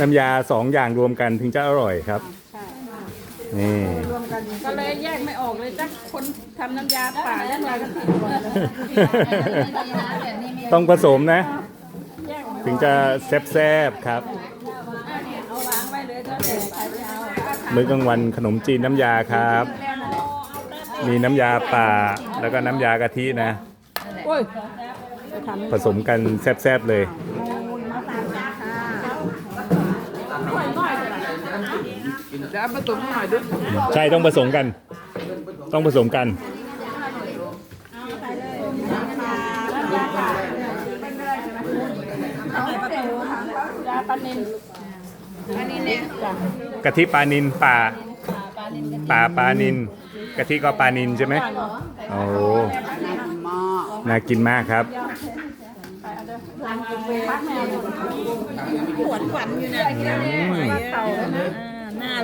น้ำยาสองอย่างรวมกันถึงจะอร่อยครับนี่ก็เลยแยกไม่ออกเลยจักคนทำน้ำยาป่าน้ำยากะทิก่อนเลยต้องผสมนะ แยกถึงจะแซ่บๆครับ เอาล้างไว้เลยถ้าเด็กใครไม่เอามื้อกลางวันขนมจีนน้ำยาครับมีน้ำยาป่าแล้วก็น้ำยากะทินะ โอ้ยไปทำผสมกันแซ่บๆเลย จะเอาผสมหน่อยด้วยใช่ต้องผสมกัน ต้องผสมกันยาปลานินอันนี้เนี่ยจ้ะกะทิปลานินป่าป่าปลานินกะทิก็ปลานินใช่ไหมโอ้น่ากินมากครับปวดฝันอยู่นะ แล้วนะ อ่าหน้า